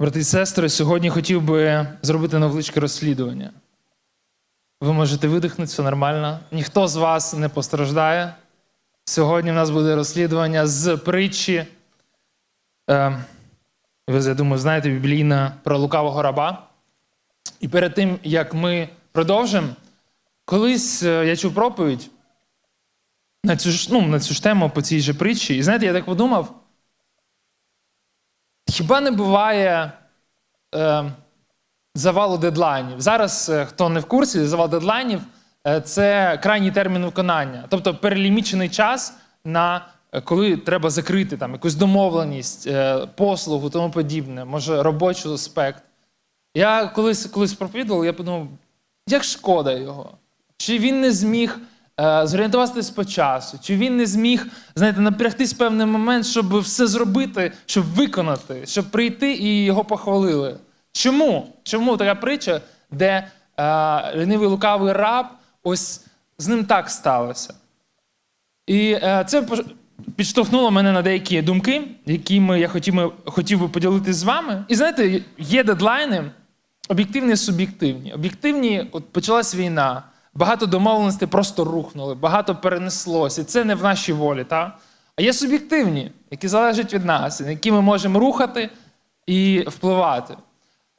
Брати і сестри, сьогодні хотів би зробити невеличке розслідування. Ви можете видихнути, все нормально. Ніхто з вас не постраждає. Сьогодні в нас буде розслідування з притчі. Е, ви, я думаю, знаєте, біблійна про лукавого раба. І перед тим, як ми продовжимо, колись е, я чув проповідь на цю ну, на цю ж тему по цій же притчі. І знаєте, я так подумав. Хіба не буває е, завалу дедлайнів? Зараз, е, хто не в курсі, завал дедлайнів е, це крайній термін виконання, тобто перелімічений час, на е, коли треба закрити там, якусь домовленість, послугу, тому подібне, може робочий аспект. Я колись колись проповідував, я подумав, як шкода його. Чи він не зміг е, зорієнтуватися по часу, чи він не зміг, знаєте, напрягтись певний момент, щоб все зробити, щоб виконати, щоб прийти і його похвалили. Чому? Чому така притча, де е, лінивий лукавий раб, ось з ним так сталося? І е, це підштовхнуло мене на деякі думки, якими я хотів, хотів би поділитися з вами. І знаєте, є дедлайни, об'єктивні і суб'єктивні. Об'єктивні, от почалась війна, багато домовленостей просто рухнули, багато перенеслось, і це не в нашій волі. Та? А є суб'єктивні, які залежать від нас, на які ми можемо рухати і впливати.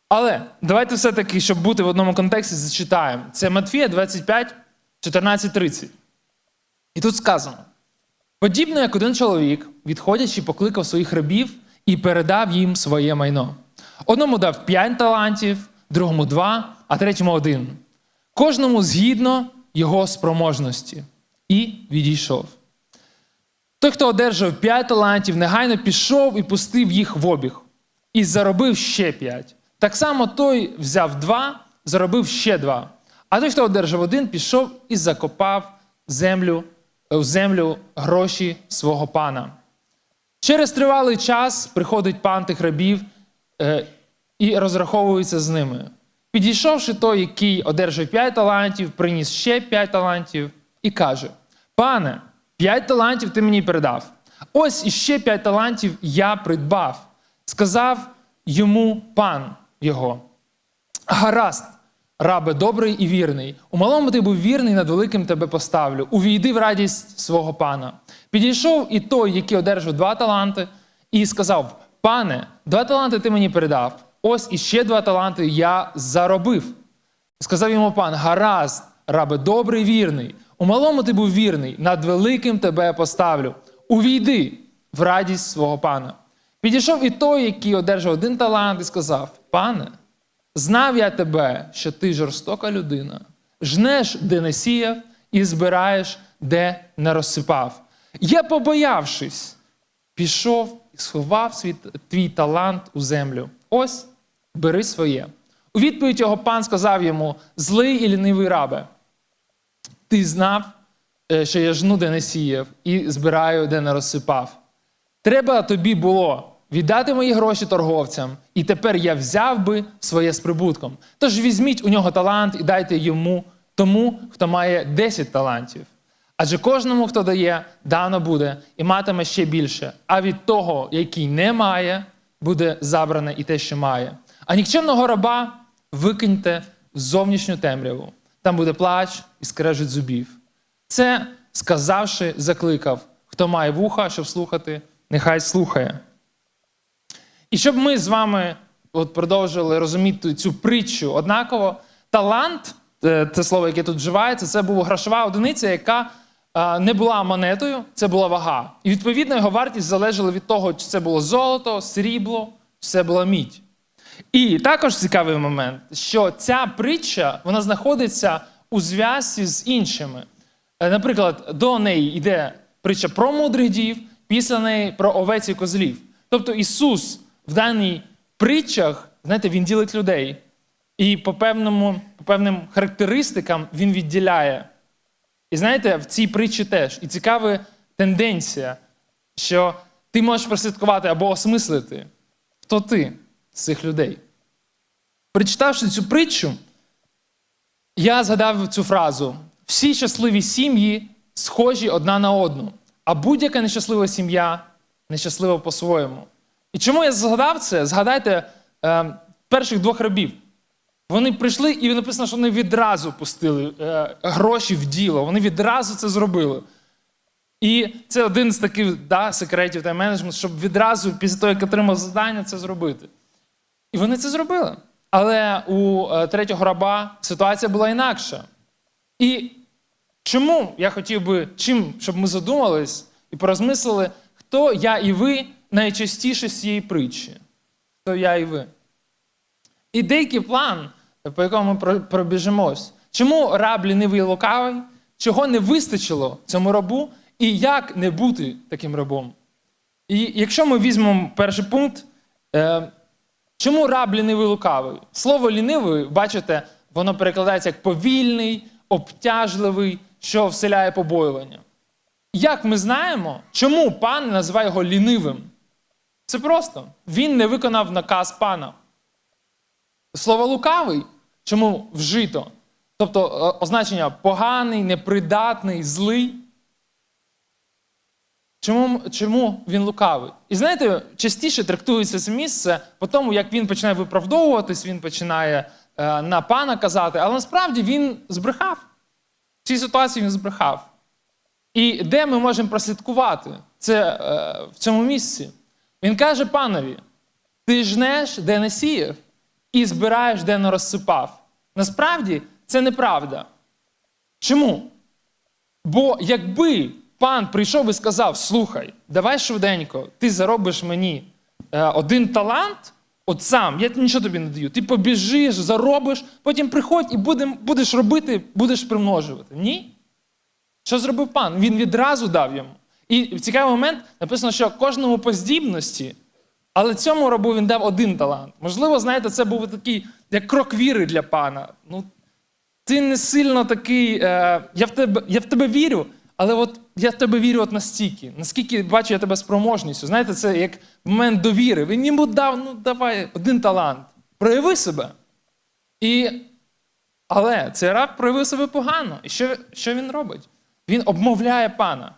Але давайте все-таки, щоб бути в одному контексті, зачитаємо. Це Матфія 25, 14, 30. І тут сказано: подібно як один чоловік, відходячи, покликав своїх рабів і передав їм своє майно. Одному дав п'ять талантів, другому два, а третьому один. Кожному згідно його спроможності. І відійшов. Той, хто одержав п'ять талантів, негайно пішов і пустив їх в обіг, і заробив ще п'ять. Так само той взяв два, заробив ще два. А той, хто одержав один, пішов і закопав землю, в землю гроші свого пана. Через тривалий час приходить пан тих рабів е, і розраховується з ними. Підійшовши той, який одержав п'ять талантів, приніс ще п'ять талантів і каже: Пане, п'ять талантів ти мені передав. Ось іще п'ять талантів я придбав. Сказав йому пан його. Гаразд, рабе добрий і вірний. У малому ти був вірний, над великим тебе поставлю. Увійди в радість свого пана. Підійшов і той, який одержав два таланти, і сказав: Пане, два таланти ти мені передав. Ось іще два таланти я заробив. Сказав йому пан: Гаразд, рабе добрий вірний. У малому ти був вірний, над великим тебе поставлю. Увійди в радість свого пана. Підійшов і той, який одержав один талант, і сказав: Пане, знав я тебе, що ти жорстока людина, жнеш, де не сіяв, і збираєш, де не розсипав. Я, побоявшись, пішов і сховав свій, твій талант у землю. Ось, бери своє. У відповідь його пан сказав йому: злий і лінивий рабе, ти знав, е, що я жну, де не сіяв, і збираю, де не розсипав. Треба тобі було віддати мої гроші торговцям, і тепер я взяв би своє з прибутком. Тож візьміть у нього талант і дайте йому тому, хто має 10 талантів. Адже кожному, хто дає, дано буде і матиме ще більше. А від того, який не має, буде забране і те, що має. А нікчемного раба викиньте в зовнішню темряву. Там буде плач і скрежить зубів. Це, сказавши, закликав, хто має вуха, щоб слухати, нехай слухає. І щоб ми з вами от продовжили розуміти цю притчу однаково, талант, е, це слово, яке тут вживається, це була грошова одиниця, яка не була монетою, це була вага. І відповідно його вартість залежала від того, чи це було золото, срібло, чи це була мідь. І також цікавий момент, що ця притча вона знаходиться у зв'язці з іншими. Е, Наприклад, до неї йде притча про мудрих дів, після неї про овець і козлів. Тобто Ісус в даній притчах, знаєте, Він ділить людей. І по, певному, по певним характеристикам Він відділяє. І знаєте, в цій притчі теж. І цікава тенденція, що ти можеш прослідкувати або осмислити, хто ти з цих людей. Прочитавши цю притчу, я згадав цю фразу: всі щасливі сім'ї схожі одна на одну, а будь-яка нещаслива сім'я нещаслива по-своєму. І чому я згадав це? Згадайте е, перших двох рабів. Вони прийшли, і написано, що вони відразу пустили е, гроші в діло. Вони відразу це зробили. І це один з таких да, секретів та менеджменту, щоб відразу, після того, як отримав завдання, це зробити. І вони це зробили. Але у е, третього раба ситуація була інакша. І чому я хотів би, чим, щоб ми задумались і порозмислили, хто я і ви найчастіше з цієї притчі? Хто я і ви? І деякий план, по якому ми про- пробіжимось. Чому раб лінивий і лукавий? Чого не вистачило цьому рабу, і як не бути таким рабом? І якщо ми візьмемо перший пункт, е, чому раб лінивий і лукавий? Слово лінивий, бачите, воно перекладається як повільний, обтяжливий, що вселяє побоювання. Як ми знаємо, чому пан називає його лінивим? Це просто. Він не виконав наказ пана. Слово лукавий, чому вжито? Тобто е, означення поганий, непридатний, злий. Чому, чому він лукавий? І знаєте, частіше трактується це місце по тому, як він починає виправдовуватись, він починає е, на пана казати, але насправді він збрехав. В цій ситуації він збрехав. І де ми можемо прослідкувати це е, в цьому місці? Він каже панові: ти жнеш, де не сіяв, і збираєш, де не розсипав. Насправді це неправда. Чому? Бо якби пан прийшов і сказав: слухай, давай швиденько, ти заробиш мені е, один талант, от сам, я нічого тобі не даю. Ти побіжиш, заробиш, потім приходь і будеш робити, будеш примножувати. Ні. Що зробив пан? Він відразу дав йому. І в цікавий момент написано, що кожному по здібності, але цьому рабу він дав один талант. Можливо, знаєте, це був такий як крок віри для пана. Ну, ти не сильно такий. Е, я, в тебе, я в тебе вірю, але от я в тебе вірю от настільки. Наскільки бачу я тебе спроможністю. Знаєте, це як момент довіри. Він йому дав, ну давай, один талант. Прояви себе. І... Але цей раб проявив себе погано. І що, що він робить? Він обмовляє пана.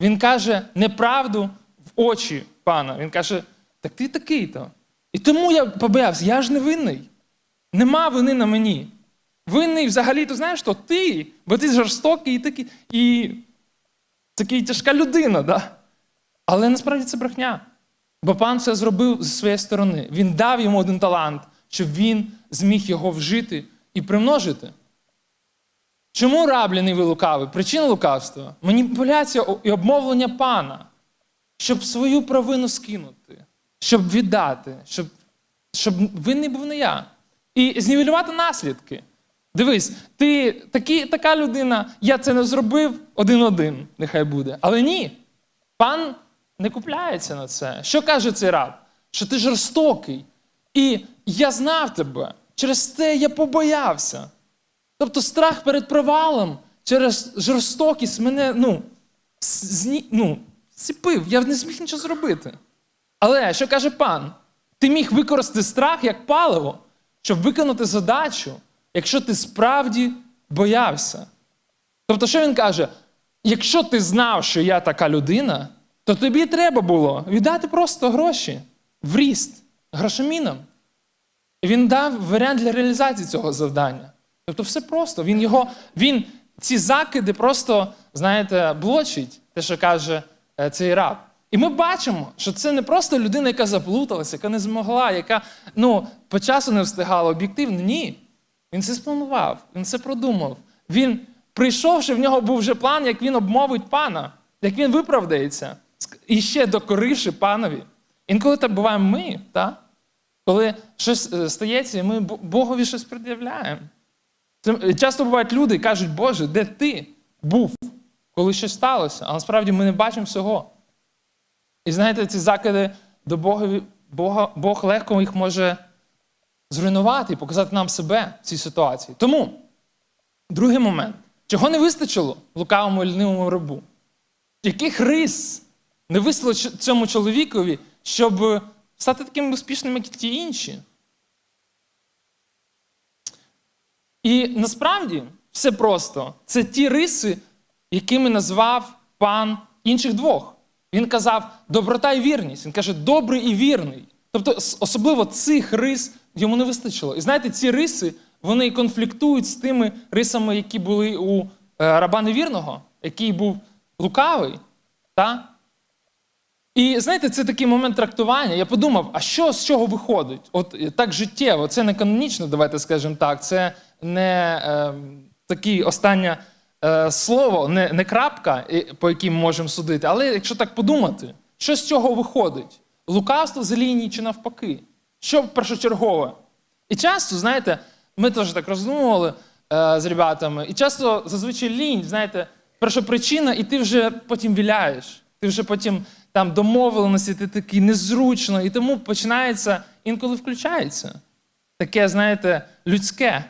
Він каже неправду в очі пана. Він каже: так ти такий-то. І тому я побоявся, я ж не винний. Нема вини на мені. Винний взагалі, то знаєш, то ти, бо ти жорстокий і такий, і такий тяжка людина. Да? Але насправді це брехня. Бо пан все зробив зі своєї сторони. Він дав йому один талант, щоб він зміг його вжити і примножити. Чому раб лінивий лукавий? Причина лукавства маніпуляція і обмовлення пана, щоб свою провину скинути, щоб віддати, щоб, щоб винний був не я. І знівелювати наслідки. Дивись, ти такі, така людина, я це не зробив один-один, нехай буде. Але ні. Пан не купляється на це. Що каже цей раб? Що ти жорстокий. І я знав тебе. Через це я побоявся. Тобто страх перед провалом через жорстокість мене ну, зні, ну, зціпив. Я не зміг нічого зробити. Але що каже пан? Ти міг використати страх як паливо, щоб виконати задачу, якщо ти справді боявся. Тобто, що він каже? Якщо ти знав, що я така людина, то тобі треба було віддати просто гроші в ріст грошоміном. І він дав варіант для реалізації цього завдання. Тобто все просто. Він його, він ці закиди просто, знаєте, блочить, те, що каже цей раб. І ми бачимо, що це не просто людина, яка заплуталася, яка не змогла, яка ну, по часу не встигала об'єктивно. Ні. Він це спланував, він це продумав. Він прийшов, що в нього був вже план, як він обмовить пана, як він виправдається, і ще докоривши панові. Інколи так буваємо ми, так? коли щось е, стається, і ми Богові щось пред'являємо. Часто бувають люди і кажуть, Боже, де ти був, коли щось сталося? А насправді ми не бачимо всього. І знаєте, ці закиди до Бога, Бога Бог легко їх може зруйнувати і показати нам себе в цій ситуації. Тому, другий момент. Чого не вистачило лукавому і лінивому рабу? Яких рис не вистачило цьому чоловікові, щоб стати таким успішним, як і ті інші? І насправді все просто. Це ті риси, якими назвав пан інших двох. Він казав доброта і вірність. Він каже, добрий і вірний. Тобто, особливо цих рис йому не вистачило. І знаєте, ці риси вони конфліктують з тими рисами, які були у е, раба невірного, який був лукавий. Та? І знаєте, це такий момент трактування. Я подумав, а що з чого виходить? От е, так життєво, це не канонічно, давайте скажемо так. Це не е, таке останнє е, слово, не, не крапка, по якій ми можемо судити. Але якщо так подумати, що з цього виходить? Лукавство за лінії чи навпаки? Що першочергове? І часто, знаєте, ми теж так роздумували е, з ребятами, і часто зазвичай лінь, знаєте, перша причина, і ти вже потім віляєш. Ти вже потім там домовленості, ти такий незручно, і тому починається, інколи включається. Таке, знаєте, людське.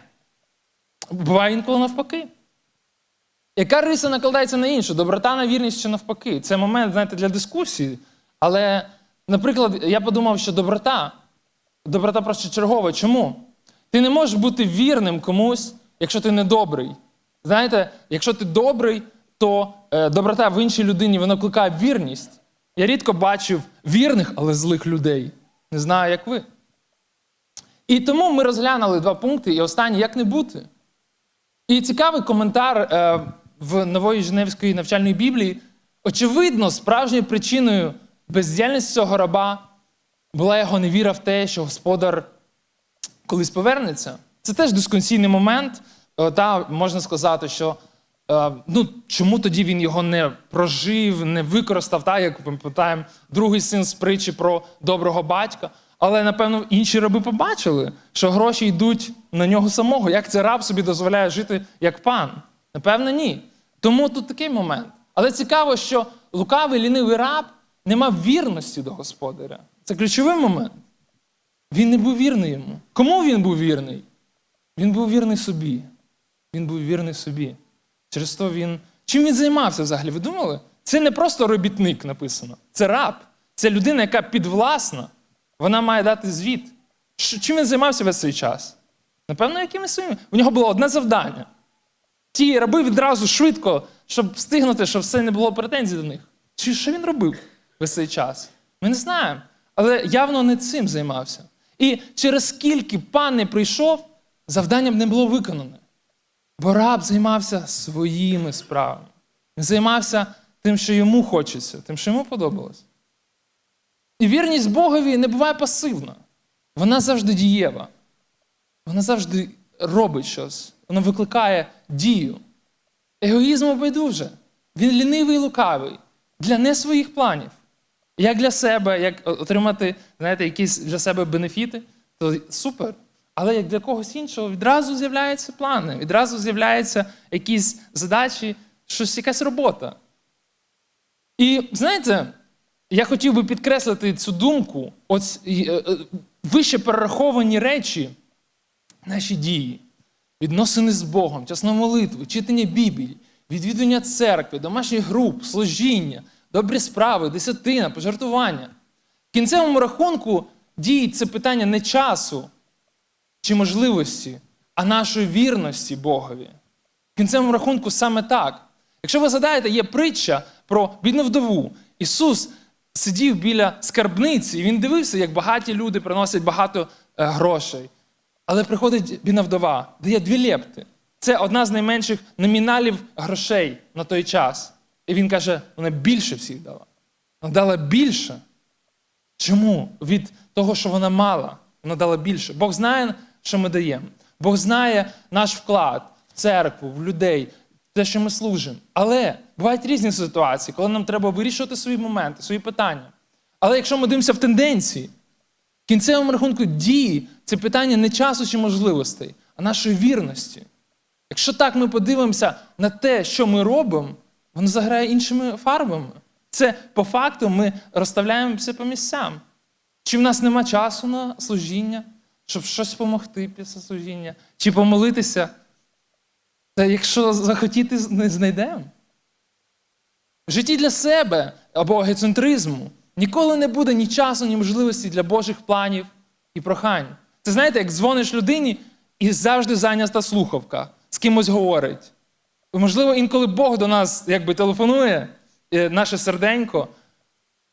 Буває інколи навпаки. Яка риса накладається на іншу? Доброта на вірність чи навпаки? Це момент, знаєте, для дискусії. Але, наприклад, я подумав, що доброта, доброта просто чергова. Чому? Ти не можеш бути вірним комусь, якщо ти не добрий. Знаєте, якщо ти добрий, то е, доброта в іншій людині вона викликає вірність. Я рідко бачив вірних, але злих людей. Не знаю, як ви. І тому ми розглянули два пункти, і останній як не бути. І цікавий коментар е, в нової Женевської навчальної Біблії. Очевидно, справжньою причиною бездіяльності цього раба була його невіра в те, що господар колись повернеться. Це теж дискусійний момент. Е, Та можна сказати, що е, ну, чому тоді він його не прожив, не використав, та, як ми пам'ятаємо, другий син з притчі про доброго батька. Але, напевно, інші раби побачили, що гроші йдуть на нього самого. Як це раб собі дозволяє жити як пан? Напевно, ні. Тому тут такий момент. Але цікаво, що лукавий лінивий раб не мав вірності до господаря. Це ключовий момент. Він не був вірний йому. Кому він був вірний? Він був вірний собі. Він був вірний собі. Через то він. Чим він займався взагалі? Ви думали? Це не просто робітник написано, це раб. Це людина, яка підвласна. Вона має дати звіт. Чим він займався весь цей час? Напевно, якимось своїми. У нього було одне завдання. Ті раби відразу швидко, щоб встигнути, щоб все не було претензій до них. Чи що він робив весь цей час? Ми не знаємо. Але явно не цим займався. І через скільки пан не прийшов, завданням не було виконане. Бо раб займався своїми справами. Він займався тим, що йому хочеться, тим, що йому подобалось. І вірність Богові не буває пасивна. Вона завжди дієва. Вона завжди робить щось. Вона викликає дію. Егоїзм байдуже. Він лінивий і лукавий для не своїх планів. Як для себе, як отримати знаєте, якісь для себе бенефіти, то супер. Але як для когось іншого відразу з'являються плани, відразу з'являються якісь задачі, щось, якась робота. І знаєте, я хотів би підкреслити цю думку, ось е, е, вище перераховані речі, наші дії, відносини з Богом, часна молитви, читання Біблії, відвідування церкви, домашніх груп, служіння, добрі справи, десятина, пожартування. В кінцевому рахунку дії це питання не часу чи можливості, а нашої вірності Богові. В кінцевому рахунку саме так. Якщо ви згадаєте, є притча про бідну вдову. Ісус сидів біля скарбниці, і він дивився, як багаті люди приносять багато е, грошей. Але приходить бідна вдова, дає дві лепти. Це одна з найменших номіналів грошей на той час. І він каже: вона більше всіх дала. Вона дала більше. Чому? Від того, що вона мала, вона дала більше. Бог знає, що ми даємо. Бог знає наш вклад в церкву, в людей, те, що ми служимо. Але бувають різні ситуації, коли нам треба вирішувати свої моменти, свої питання. Але якщо ми дивимося в тенденції, кінцевому рахунку дії це питання не часу чи можливостей, а нашої вірності. Якщо так ми подивимося на те, що ми робимо, воно заграє іншими фарбами. Це по факту ми розставляємося по місцям. Чи в нас нема часу на служіння, щоб щось допомогти після служіння, чи помолитися? Та якщо захотіти, не знайдемо. В житті для себе або егоцентризму ніколи не буде ні часу, ні можливості для Божих планів і прохань. Це знаєте, як дзвониш людині і завжди зайнята слухавка, з кимось говорить. Можливо, інколи Бог до нас якби телефонує, е, наше серденько,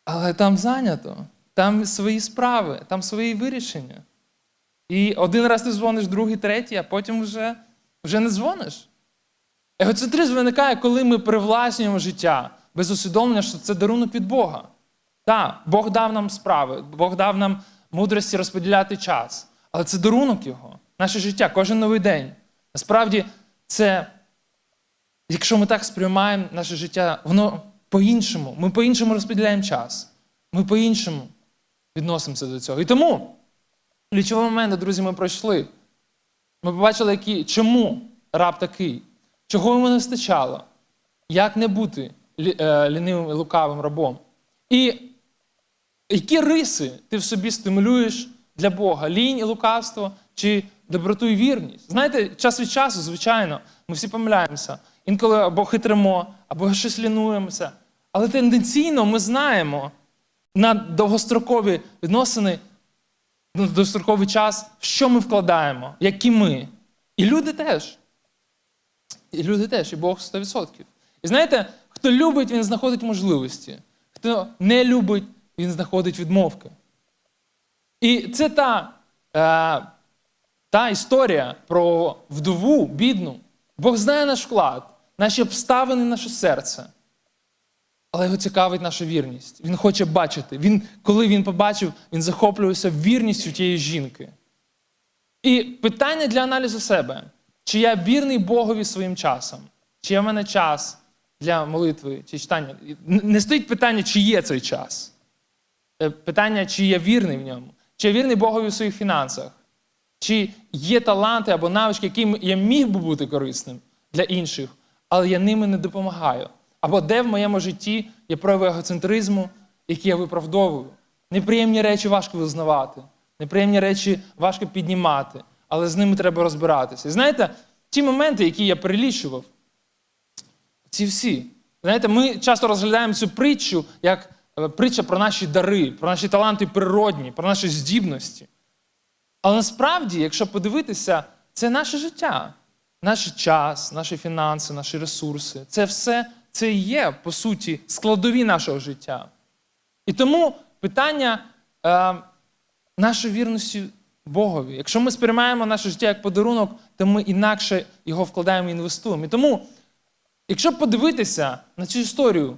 але там зайнято. там свої справи, там свої вирішення. І один раз ти дзвониш, другий, третій, а потім вже, вже не дзвониш. Егоцентризм виникає, коли ми привласнюємо життя без усвідомлення, що це дарунок від Бога. Так, Бог дав нам справи, Бог дав нам мудрості розподіляти час. Але це дарунок Його, наше життя, кожен новий день. Насправді, це, якщо ми так сприймаємо наше життя, воно по-іншому. Ми по-іншому розподіляємо час. Ми по-іншому відносимося до цього. І тому ключові моменти, друзі, ми пройшли. Ми побачили, які, чому раб такий, чого йому не вистачало, як не бути е, лінивим і лукавим рабом. І які риси ти в собі стимулюєш для Бога? Лінь і лукавство чи доброту і вірність? Знаєте, час від часу, звичайно, ми всі помиляємося. Інколи або хитримо, або щось лінуємося. Але тенденційно ми знаємо на довгострокові відносини, на довгостроковий час, в що ми вкладаємо, які ми. І люди теж. І люди теж, і Бог 100%. І знаєте, хто любить, він знаходить можливості. Хто не любить, він знаходить відмовки. І це та, е, та історія про вдову, бідну. Бог знає наш вклад, наші обставини, наше серце. Але його цікавить наша вірність. Він хоче бачити. Він, коли він побачив, він захоплювався вірністю тієї жінки. І питання для аналізу себе: чи я вірний Богові своїм часом? Чи є в мене час для молитви чи читання? Не стоїть питання, чи є цей час. Е, Питання, чи я вірний в ньому, чи я вірний Богові в своїх фінансах, чи є таланти або навички, яким я міг би бути корисним для інших, але я ними не допомагаю. Або де в моєму житті є прояви егоцентризму, які я виправдовую. Неприємні речі важко визнавати, неприємні речі важко піднімати, але з ними треба розбиратися. І знаєте, ті моменти, які я перелічував, ці всі. Знаєте, ми часто розглядаємо цю притчу як притча про наші дари, про наші таланти природні, про наші здібності. Але насправді, якщо подивитися, це наше життя, наш час, наші фінанси, наші ресурси. Це все це є, по суті, складові нашого життя. І тому питання е, нашої вірності Богові. Якщо ми сприймаємо наше життя як подарунок, то ми інакше його вкладаємо і інвестуємо. І тому, якщо подивитися на цю історію е,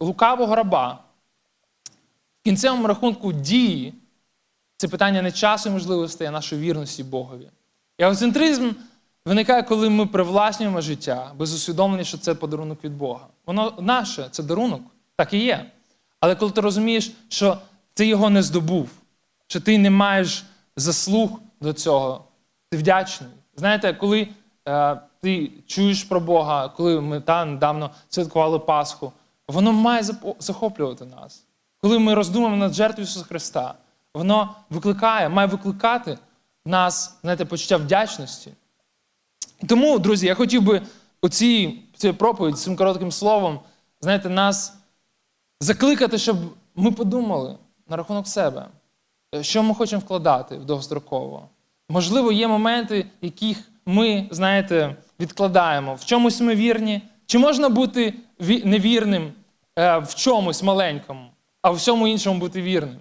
лукавого раба, в кінцевому рахунку дії, це питання не часу і можливостей, а нашої вірності Богові. Егоцентризм виникає, коли ми привласнюємо життя без усвідомлення, що це подарунок від Бога. Воно наше, це дарунок, так і є. Але коли ти розумієш, що ти його не здобув, що ти не маєш заслуг до цього, ти вдячний. Знаєте, коли е, ти чуєш про Бога, коли ми та, недавно святкували Пасху, воно має захоплювати нас. Коли ми роздумуємо над жертвою Ісуса Христа, воно викликає, має викликати в нас знаєте, почуття вдячності. Тому, друзі, я хотів би у цій, проповіді, цим коротким словом, знаєте, нас закликати, щоб ми подумали на рахунок себе, що ми хочемо вкладати в довгостроково. Можливо, є моменти, яких ми, знаєте, відкладаємо. В чомусь ми вірні. Чи можна бути невірним в чомусь маленькому, а в всьому іншому бути вірним?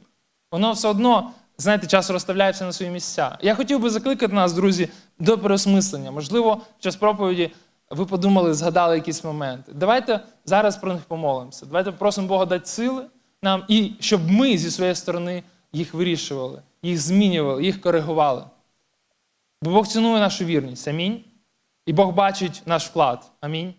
Воно все одно, знаєте, часу розставляє все на свої місця. Я хотів би закликати нас, друзі, до переосмислення. Можливо, в час проповіді ви подумали, згадали якісь моменти. Давайте зараз про них помолимося. Давайте просимо Бога дати сили нам, і щоб ми зі своєї сторони їх вирішували, їх змінювали, їх коригували. Бо Бог цінує нашу вірність. Амінь. І Бог бачить наш вклад. Амінь.